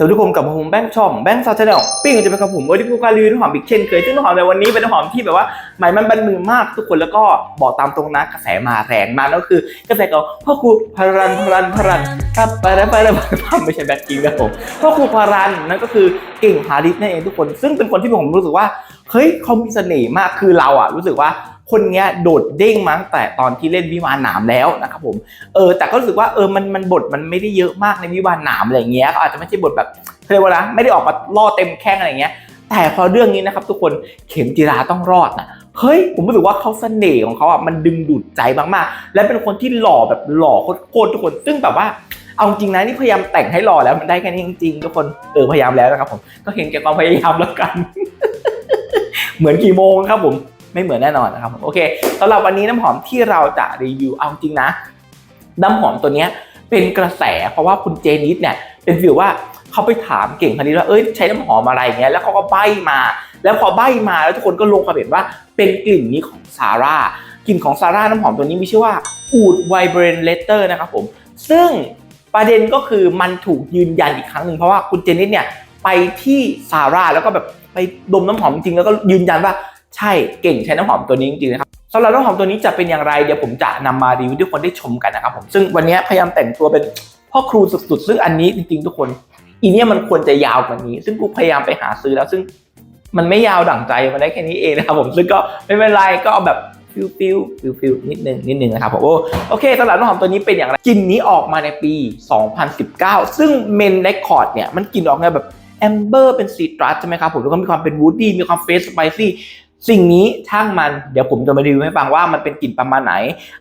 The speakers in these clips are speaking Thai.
สวัสดีทุกคนกับผมแบงค์ช่องแบงค์ซาวชาแนลปิ้งจะเป็นกับผมวันนี้กูการรีวิวน้ำหอมอีกเช่นเคยซึ่งน้ำหอมในวันนี้เป็นน้ำหอมที่แบบว่าใหม่มันบันมือมากทุกคนแล้วก็บอกตามตรงนะกระแสมาแรงมากก็คือกระแสของพ่อครูพารันพารันพารันครับไปแล้วไปแล้วไปแล้วไม่ใช่แบทกิ้งนะผมพ่อครูพารันนั่นก็คือเก่งฮาริสนั่นเองทุกคน ซึ่งเป็นคนที่ผมรู้สึกว่าเฮ้ยเขามีเสน่ห์มากคือเราอะรู้สึกว่า คนเนี้ยโดดเด้งมาตั้งแต่ตอนที่เล่นวิมานหนามแล้วนะครับผมเออแต่ก็รู้สึกว่าเออมันมันบทมันไม่ได้เยอะมากในวิวานหนามอะไรเงี้ยก็อาจจะไม่ใช่บทแบบเรียกว่านะไม่ได้ออกมาล่อเต็มแข้งอะไรเงี้ย แต่พอเรื่องนี้นะครับทุกคนเข็มจิราต้องรอดนะเฮ้ยผมรู้สึกว่าเขาเสน่ห์ของเขาอะมันดึงดูดใจมากๆ และเป็นคนที่หล่อแบบหล่อโคตรทุกคน ซึ่งแบบว่าเอาจริงนะนี่พยายามแต่งให้หล่อแล้วมันได้แค่นี้จริงๆทุกคนเออพยายามแล้วนะครับผมก็เห็นแก่ความพยายามแล้วกัน เหมือนกี่โมงครับผม ไม่เหมือนแน่นอนนะครับโอเคสำหรับวันนี้น้ำหอมที่เราจะรีวิวเอาจริงนะ น้ำหอมตัวเนี้ยเป็นกระแสเพราะว่าคุณเจนิสเนี่ยเป็นฟิลว่าเขาไปถามเก่งคณิตว่าเอ้ยใช้น้ำหอมอะไรเงี้ยแล้วเขาก็ใบ้มา แล้วพอใบ้มาแล้วทุกคนก็ลงความเห็นว่าเป็นกลิ่นนี้ของซาร่ากลิ่นของซาร่าน้ำหอมตัวนี้มีชื่อว่าอูดไวเบรนเลเตอร์นะครับผมซึ่งประเด็นก็คือมันถูกยืนยันอีกครั้งหนึ่งเพราะว่าคุณเจนิสเนี่ยไปที่ซาร่าแล้วก็แบบไปดมน้ำหอมจริงแล้วก็ยืนยันว่า ใช่เก่งใช้น้ำหอมตัวนี้จริงๆนะครับสำหรับน้ำหอมตัวนี้จะเป็นอย่างไรเดี๋ยวผมจะนำมารีวิวให้ทุกคนได้ชมกันนะครับผมซึ่งวันนี้พยายามแต่งตัวเป็นพ่อครูสุดๆ ซึ่งอันนี้จริงๆ ทุกคน อีเนี่ยมันควรจะยาวกว่านี้ ซึ่งกูพยายามไปหาซื้อแล้วซึ่งมันไม่ยาวดั่งใจมันได้แค่นี้เองนะครับผมซึ่งก็ไม่เป็นไรก็เอาแบบฟิวฟิวฟิวฟิวนิดนึงนิดนึงนะครับผมโอเคสำหรับน้ำหอมตัวนี้เป็นอย่างไรกลิ่นนี้ออกมาในปี 2019 ซึ่งเมนเรคคอร์ดเนี่ยมันกลิ่นออกไงแบบแอมเบอร์เป็นซีตรัสใช่ไหมครับผมแล้วก็มีความเป็นวูดดี้มีความเฟสสไปซี่ สิ่งนี้ช่างมันเดี๋ยวผมจะมารีวิวให้ฟังว่ามันเป็นกลิ่นประมาณไหน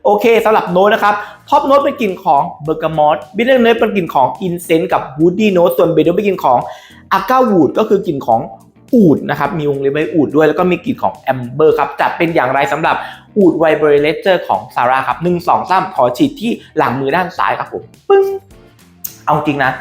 โอเคสำหรับโน้ตนะครับท็อปโน้ตเป็นกลิ่นของเบอร์กามอตบิทเนอร์เนเป็นกลิ่นของอินเซนต์กับวูดดี้โน้ตส่วนเบโดเป็นกลิ่นของอาก้าวูดก็คือกลิ่นของอูดนะครับมีวงเล็บไว้อูดด้วยแล้วก็มีกลิ่นของแอมเบอร์ครับจะเป็นอย่างไรสำหรับอูดไวเบรเลเจอร์ของซาร่าครับหนึ่งสองสามขอฉีดที่หลังมือด้านซ้ายครับผมปึ้งเอาจริงนะ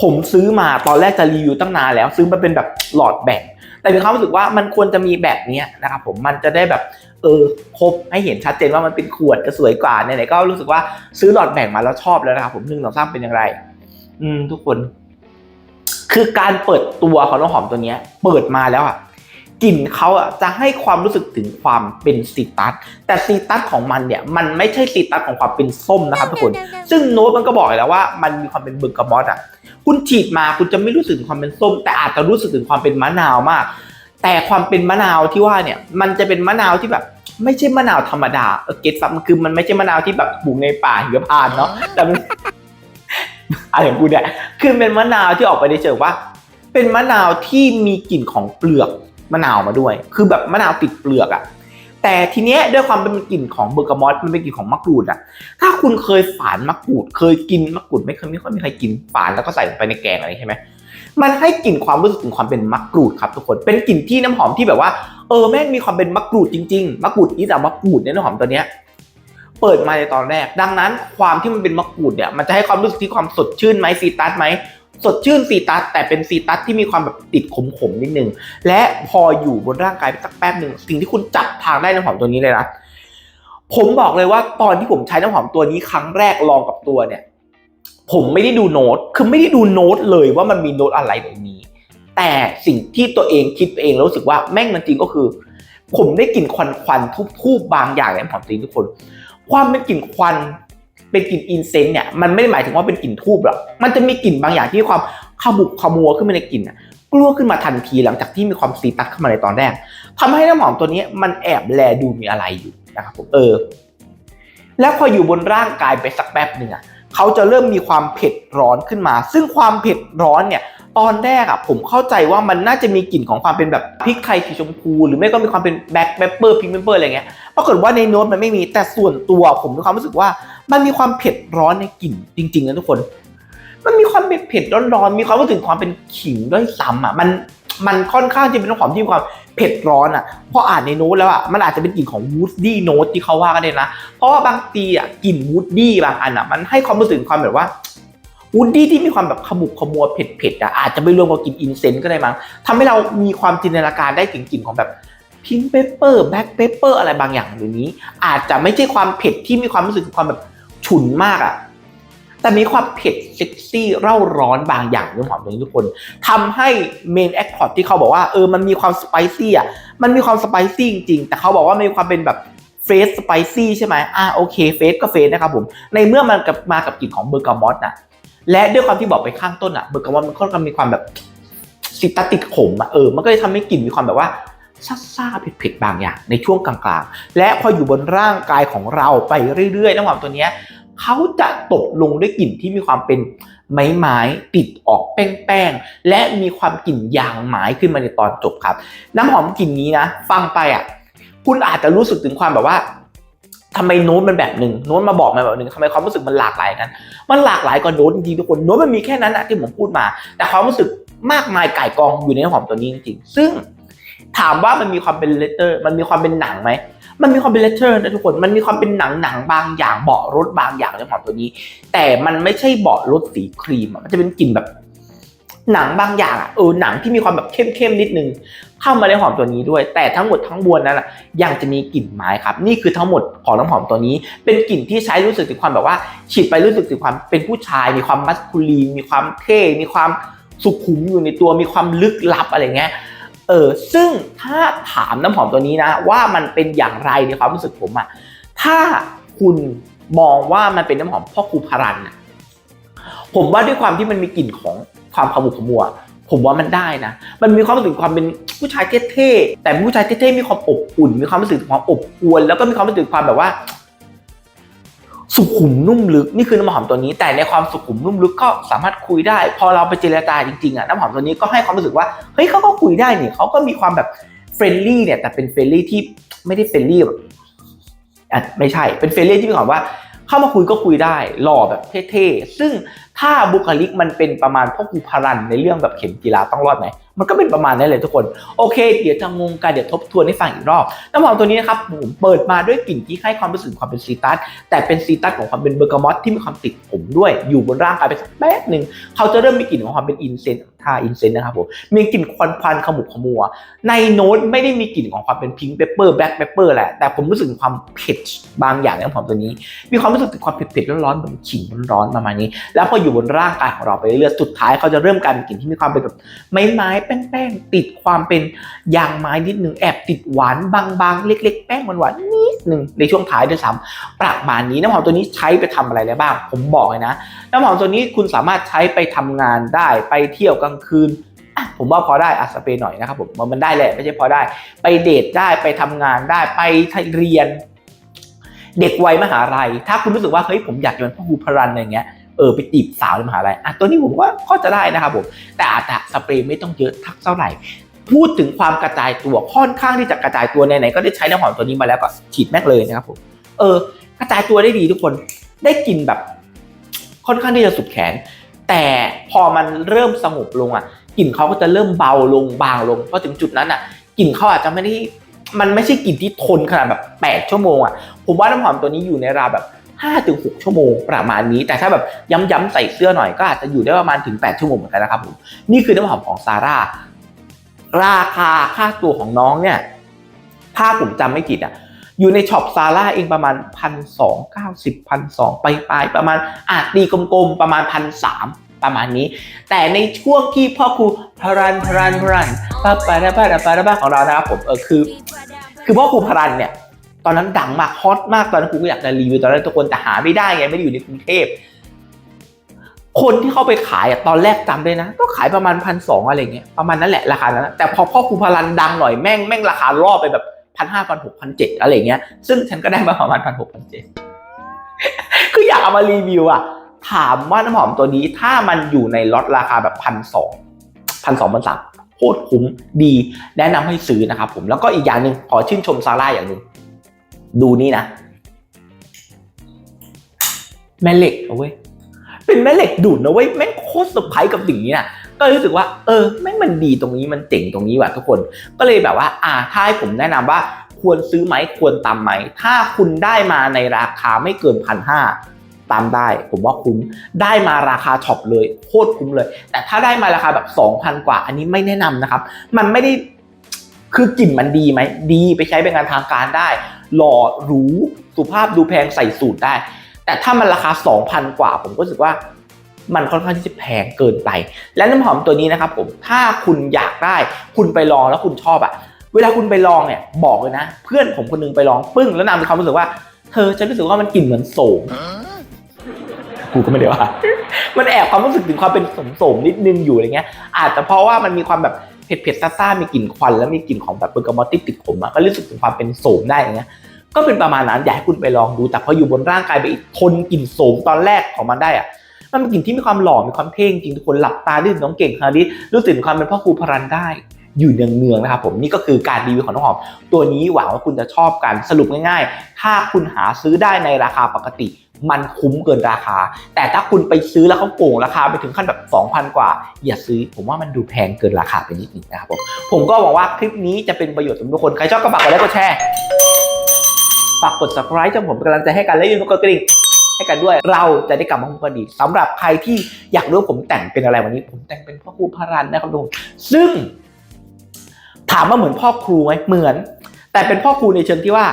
ผมซื้อมาตอนแรกจะรีวิวตั้งนานแล้ว ซื้อมาเป็นแบบหลอดแบ่ง แต่มีความรู้สึกว่ามันควรจะมีแบบเนี้ยนะครับผมมันจะได้แบบเออครบให้เห็นชัดเจนว่ามันเป็นขวดจะสวยกว่าไหนๆก็รู้สึกว่าซื้อหลอดแบ่งมาแล้วชอบแล้วนะครับผมหนึ่งสองสามเป็นอย่างไร อืม ทุกคน คือการเปิดตัวของน้ำหอมตัวเนี้ยเปิดมาแล้วอะ กลิ่นเขาอะจะให้ความรู้สึกถึงความเป็นซีตัสแต่ซีตัสของมันเนี่ยมันไม่ใช่ซีตัสของความเป็นส้มนะครับทุกคน ซึ่งโน้ตมันก็บอกอยู่แล้วว่ามันมีความเป็นเบอร์กามอสอะคุณฉีดมาคุณจะไม่รู้สึกถึงความเป็นส้ม แต่อาจจะรู้สึกถึงความเป็นมะนาวมาก แต่ความเป็นมะนาวที่ว่าเนี่ยมันจะเป็นมะนาวที่แบบไม่ใช่มะนาวธรรมดาเออเกตฟับมันคือมันไม่ใช่มะนาวที่แบบปลูกในป่าหิมพานเนาะแต่มันอะไรของกูเนี่ยคือเป็นมะนาวที่ออกไปในเชิงว่า เป็นมะนาวที่มีกลิ่นของเปลือก มะนาวมาด้วย คือแบบมะนาวติดเปลือกอะแต่ทีเนี้ยด้วยความเป็นกลิ่นของเบอร์กามอสมันเป็นกลิ่นของมะกรูดอะถ้าคุณเคยฝานมะกรูด เคยกินมะกรูดไม่เคยไม่ค่อยมีใครกินฝานแล้วก็ใส่ลงไปในแกงอะไรใช่ไหมมันให้กลิ่นความรู้สึกถึงความเป็นมะกรูดครับทุกคน เป็นกลิ่นที่น้ำหอมที่แบบว่า เออแม่งมีความเป็นมะกรูดจริงๆ มะกรูดอีแต่มะกรูดเนี่ยน้ำหอมตัวเนี้ยเปิดมาในตอนแรก ดังนั้นความที่มันเป็นมะกรูดเนี่ย มันจะให้ความรู้สึกที่ความสดชื่นไหมซีตัสไหม สดชื่นซีตัสแต่เป็นซีตัสที่มีความแบบติดขมๆนิดนึง และพออยู่บนร่างกายไปสักแป๊บหนึ่งสิ่งที่คุณจับทางได้น้ำหอมตัวนี้เลยนะผมบอกเลยว่าตอนที่ผมใช้น้ำหอมตัวนี้ครั้งแรกลองกับตัวเนี่ย ผมไม่ได้ดูโน้ตคือไม่ได้ดูโน้ตเลยว่ามันมีโน้ตอะไรในนี้ แต่สิ่งที่ตัวเองคิดเองแล้วรู้สึกว่าแม่งมันจริงก็คือ ผมได้กลิ่นควันควันทุบๆบางอย่างในน้ำหอมตัวนี้ทุกคน ความเป็นกลิ่นควัน เป็นกลิ่นอินเซนต์เนี่ยมันไม่ได้หมายถึงว่าเป็นกลิ่นทูบหรอกมันจะมีกลิ่นบางอย่างที่ความขมุกขมัวขึ้นมาในกลิ่นอะกลัวขึ้นมาทันทีหลังจากที่มีความซีตัสเข้ามาในตอนแรกทำให้น้ำหอมตัวนี้มันแอบแลดูมีอะไรอยู่นะครับผมเออ แล้วพออยู่บนร่างกายไปสักแป๊บหนึ่งอะเขาจะเริ่มมีความเผ็ดร้อนขึ้นมา ซึ่งความเผ็ดร้อนเนี่ยตอนแรกอะผมเข้าใจว่ามันน่าจะมีกลิ่นของความเป็นแบบพริกไทยสีชมพู หรือไม่ก็มีความเป็นแบล็คเปเปอร์พิงเปปเปอร์อะไรเงี้ยปรากฏว่าในโน้ตมันไม่มีแต่ส่วนตัวผมมีความรู้สึกว่า มันมีความเผ็ดร้อนในกลิ่นจริงๆนะทุกคน มันมีความเผ็ดเผ็ดร้อนๆมีความรู้สึกความเป็นขิงด้วยซ้ำอะมันมันค่อนข้างจะเป็นน้ำหอมที่มีความเผ็ดร้อนอะพออ่านในโน้ตแล้วอะมันอาจจะเป็นกลิ่นของวูดดี้โน้ตที่เขาว่ากันเลยนะ เพราะว่าบางทีอะกลิ่นวูดดี้บางอันอะมันให้ความรู้สึกความแบบว่าวูดดี้ที่มีความแบบขมุกขมัวเผ็ดๆอะอาจจะไปรวมกับกลิ่นอินเซนต์ก็ได้มั้งทำให้เรามีความจินตนาการได้ถึงกลิ่นของแบบพิงเปเปอร์แบ็คเปเปอร์อะไรบางอย่างอยู่นี้ อาจจะไม่ใช่ความเผ็ดที่มีความรู้สึกความแบบ ฉุนมากอะแต่มีความเผ็ดเซ็กซี่เร่าร้อนบางอย่างน้ำหอมตัวนี้ทุกคนทำให้เมนแอคคอร์ดที่เขาบอกว่าเออมันมีความสไปซี่อะมันมีความสไปซี่จริงๆแต่เขาบอกว่ามีความเป็นแบบเฟสสไปซี่ใช่ไหมอ่าโอเคเฟสก็เฟสนะครับผมในเมื่อมันกับมากับกลิ่นของเบอร์กามอสนะและด้วยความที่บอกไปข้างต้นอะเบอร์กามอสมันค่อนข้างมีความแบบซิตาติดขมอะเออมันก็เลยทำให้กลิ่นมีความแบบว่าซ่าๆเผ็ดๆบางอย่างในช่วงกลางๆ และพออยู่บนร่างกายของเราไปเรื่อยๆน้ำหอมตัวเนี้ย เขาจะตกลงด้วยกลิ่นที่มีความเป็นไม้ไม้ๆติดออกแป้งๆและมีความกลิ่นยางไม้ขึ้นมาในตอนจบครับ น้ำหอมกลิ่นนี้นะ ฟังไปอะคุณอาจจะรู้สึกถึงความแบบว่าทำไมโน้ตมันแบบหนึ่งโน้ตมาบอกมาแบบหนึ่งทำไมความรู้สึกมันหลากหลายกันมันหลากหลายกว่าโน้ตจริงๆทุกคนโน้ตมันมีแค่นั้นอะที่ผมพูดมา แต่ความรู้สึกมากมายก่ายกองอยู่ในน้ำหอมตัวนี้จริงๆซึ่งถามว่ามันมีความเป็นเลเตอร์ มันมีความเป็นหนังไหม มันมีความเป็นเลเตอร์นะทุกคน มันมีความเป็นหนังหนังๆบางอย่างเบาะรถบางอย่างในน้ำหอมตัวนี้ แต่มันไม่ใช่เบาะรถสีครีมมันจะเป็นกลิ่นแบบ หนังบางอย่างเออหนังที่มีความแบบเข้มๆนิดนึงเข้ามาในหอมตัวนี้ด้วย แต่ทั้งหมดทั้งมวลนั้นอะยังจะมีกลิ่นไม้ครับ นี่คือทั้งหมดของน้ำหอมตัวนี้ เป็นกลิ่นที่ใช้รู้สึกถึงความแบบว่าฉีดไปรู้สึกถึงความเป็นผู้ชาย มีความมัสคูลีนมีความเท่มีความสุขุมอยู่ในตัวมีความลึกลับอะไรเงี้ย เออซึ่งถ้าถามน้ำหอมตัวนี้นะ ว่ามันเป็นอย่างไรในความรู้สึกผมอะถ้าคุณมองว่ามันเป็นน้ำหอมพ่อครูพารันอะผมว่าด้วยความที่มันมีกลิ่นของความขมุขมัว ผมว่ามันได้นะ มันมีความรู้สึกความเป็นผู้ชายเท่ๆแต่ผู้ชายเท่ๆมีความอบอุ่น มีความรู้สึกความอบอวลแล้วก็มีความรู้สึกความแบบว่า สุขุมนุ่มลึกนี่คือน้ำหอมตัวนี้แต่ในความสุขุมนุ่มลึกก็สามารถคุยได้ พอเราไปเจรจาจริงๆอะน้ำหอมตัวนี้ก็ให้ความรู้สึกว่าเฮ้ยเขาก็คุยได้เนี่ยเขาก็มีความแบบเฟรนลี่เนี่ยแต่เป็นเฟรนลี่ที่ไม่ได้เฟรนลี่แบบอะไม่ใช่เป็นเฟรนลี่ที่มีความว่าเข้ามาคุยก็คุยได้หล่อแบบเท่ๆซึ่งถ้าบุคลิกมันเป็นประมาณพ่อครูพารันในเรื่องแบบเข็มกีฬาต้องรอดไหมมันก็เป็นประมาณนั้นเลยทุกคน โอเค เดี๋ยวจะงงกันเดี๋ยวทบทวนให้ฟังอีกรอบ น้ำหอมตัวนี้นะครับผมเปิดมาด้วยกลิ่นที่ให้ความรู้สึกความเป็นซีตัสแต่เป็นซีตัสของความเป็นเบอร์กามอตที่มีความติดผมด้วย อยู่บนร่างกายไปสักแป๊บหนึ่งเขาจะเริ่มมีกลิ่นของความเป็นอินเซนต์ท่าอินเซนต์นะครับผมมีกลิ่นควันควันขมุกขมัว ในโน้ตไม่ได้มีกลิ่นของความเป็นพิงค์เปเปอร์แบล็คเปเปอร์แหละแต่ผมรู้สึกความเผ็ดบางอย่างในน้ำหอมตัวนี้ มีความรู้สึกถึงความเผ็ดๆร้อนๆเหมือนขิงร้อนๆประมาณนี้ แล้วพออยู่บนร่างกายของเราไปเรื่อยๆสุดท้ายเขาจะเริ่มกลายเป็นกลิ่นที่มีความเป็นแบบไม้ไม้แป้งๆติดความเป็นยางไม้นิดหนึ่งแอบติดหวานบางๆ เล็ก ๆ แป้งหวานๆนิดหนึ่งในช่วงท้ายด้วยซ้ำประมาณนี้น้ำหอมตัวนี้ใช้ไปทำอะไรได้บ้าง ผมบอกเลยนะ น้ำหอมตัวนี้คุณสามารถใช้ไปทำงานได้ไปเที่ยวกลางคืนผมว่าพอได้อะสเปรย์หน่อยนะครับผมมันได้แหละไม่ใช่พอได้ ไปเดทได้ไปทำงานได้ไปเรียน เด็กวัยมหาลัย ถ้าคุณรู้สึกว่าเฮ้ยผมอยากจะเป็นพ่อครูพรันอะไรเงี้ย เออไปจีบสาวในมหาลัยอะตัวนี้ผมว่าก็จะได้นะครับผมแต่อาจจะสเปรย์ไม่ต้องเยอะทักเท่าไหร่พูดถึงความกระจายตัวค่อนข้างที่จะกระจายตัวไหนๆก็ได้ใช้น้ำหอมตัวนี้มาแล้วก็ฉีดแม่งเลยนะครับผมเออกระจายตัวได้ดีทุกคนได้กลิ่นแบบ ค่อนข้างที่จะสุดแขน แต่พอมันเริ่มสงบลงอะกลิ่นเขาก็จะเริ่มเบาลงบางลงพอถึงจุดนั้นอะกลิ่นเขาอาจจะไม่ได้มันไม่ใช่กลิ่นที่ทนขนาดแบบ 8 ชั่วโมงอะผมว่าน้ำหอมตัวนี้อยู่ในราแบบ 5ถึง6ชั่วโมงประมาณนี้ แต่ถ้าแบบย้ำๆใส่เสื้อหน่อยก็อาจจะอยู่ได้ประมาณถึง 8 ชั่วโมงเหมือนกันนะครับผมนี่คือน้ำหอมของซาร่าราคาค่าตัวของน้องเนี่ยถ้าผมจำไม่ผิดอะอยู่ในช็อปซาร่าเองประมาณพันสองเก้าสิบพันสองไปปลายประมาณอาจตีกลมๆประมาณพันสามประมาณนี้ แต่ในช่วงที่พ่อครูพรันพรันพรันปะปะปะปะปะปะปะของเรานะครับผมเออคือ คือพ่อครูพรันเนี่ย ตอนนั้นดังมากฮอตมากตอนนั้นครูก็อยากจะรีวิวตอนนั้นทุกคนแต่หาไม่ได้ไงไม่ได้อยู่ในกรุงเทพคนที่เข้าไปขายอะตอนแรกจำได้นะ ก็ขายประมาณพันสองอะไรเงี้ยประมาณนั้นแหละราคานั้นแต่พอพ่อครูพลันดังหน่อยแม่งแม่งราคาล่อไปแบบพันห้าพันหกพันเจ็ดอะไรเงี้ยซึ่งฉันก็ได้มาประมาณพันหกพันเจ็ดคืออยากเอามารีวิวอะถามว่าน้ำหอมตัวนี้ถ้ามันอยู่ในล็อตราคาแบบพันสองพันสองพันสามโคตรคุ้มดีแนะนำให้ซื้อนะครับผมแล้วก็อีกอย่างหนึ่งขอชื่นชมซาร่าอย่างหนึ่ง ดูนี่นะ แม่เหล็กเอาเว้ย เป็นแม่เหล็กดูดนะเว้ย แม่งโคตรเซอร์ไพรส์กับสิ่งนี้น่ะก็รู้สึกว่า เออ แม่งมันดีตรงนี้มันเจ๋งตรงนี้ว่ะทุกคน ก็เลยแบบว่า อ่าถ้าให้ผมแนะนำว่า ควรซื้อไหมควรตามไหม ถ้าคุณได้มาในราคาไม่เกินพันห้าตามได้ ผมว่าคุ้ม ได้มาราคาช็อปเลยโคตรคุ้มเลย แต่ถ้าได้มาราคาแบบ 2,000 กว่า อันนี้ไม่แนะนำนะครับ มันไม่ได้คือกลิ่นมันดีไหม ดีไปใช้เป็นงานทางการได้ หล่อหรูสุภาพดูแพงใส่สูตรได้ แต่ถ้ามันราคา 2,000 กว่า ผมก็รู้สึกว่ามันค่อนข้างที่จะแพงเกินไป และน้ำหอมตัวนี้นะครับผมถ้าคุณอยากได้ คุณไปลองแล้วคุณชอบอะเวลาคุณไปลองเนี่ยบอกเลยนะ เพื่อนผมคนนึงไปลองปึ้งแล้วนำมีความรู้สึกว่า เธอฉันรู้สึกว่ามันกลิ่นเหมือนโสมกูก็ไม่ได้ว่า มันแอบความรู้สึกถึงความเป็นสมสมนิดนึงอยู่อะไรเงี้ย อาจจะเพราะว่ามันมีความแบบ เผ็ดเผ็ดๆซ่าๆมีกลิ่นควันแล้วมีกลิ่นของแบบเบอร์กามอตติติดขมอะก็รู้สึกถึงความเป็นโสมได้อย่างเงี้ยก็เป็นประมาณนั้นอยากให้คุณไปลองดูแต่พออยู่บนร่างกายไปทนกลิ่นโสมตอนแรกของมันได้อะมันเป็นกลิ่นที่มีความหล่อมีความเท่จริงทุกคนหลับตาดื่มน้องเก่งคาริสรู้สึกถึงความเป็นพ่อครูพรันได้อยู่เนืองๆนะครับผมนี่ก็คือการรีวิวของน้องหอม ตัวนี้หวังว่าคุณจะชอบกันสรุปง่ายๆ ถ้าคุณหาซื้อได้ในราคาปกติ มันคุ้มเกินราคา แต่ถ้าคุณไปซื้อแล้วเขาโกงราคาไปถึงขั้นแบบ 2,000 กว่า อย่าซื้อ ผมว่ามันดูแพงเกินราคาไปนิดนึงนะครับผมผมก็หวังว่าคลิปนี้จะเป็นประโยชน์สำหรับทุกคนใครชอบก็ฝากกดไลค์กดแชร์ฝากกด subscribe จะผมเป็นกำลังใจให้กันและอย่าลืมกดกระดิ่งให้กันด้วยเราจะได้กลับมาพบกันอีกสำหรับใครที่อยากรู้ผมแต่งเป็นอะไรวันนี้ ผมแต่งเป็นพ่อครูพารันนะครับทุกคนซึ่ง ถามว่าเหมือนพ่อครูไหมเหมือน แต่เป็นพ่อครูในเชิงที่ว่า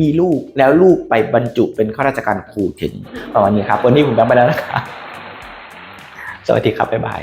มีลูกแล้วลูกไปบรรจุเป็นข้าราชการครูถึงประมาณนี้ครับ วันนี้ผมแบงค์ไปแล้วนะครับ สวัสดีครับ บ๊ายบาย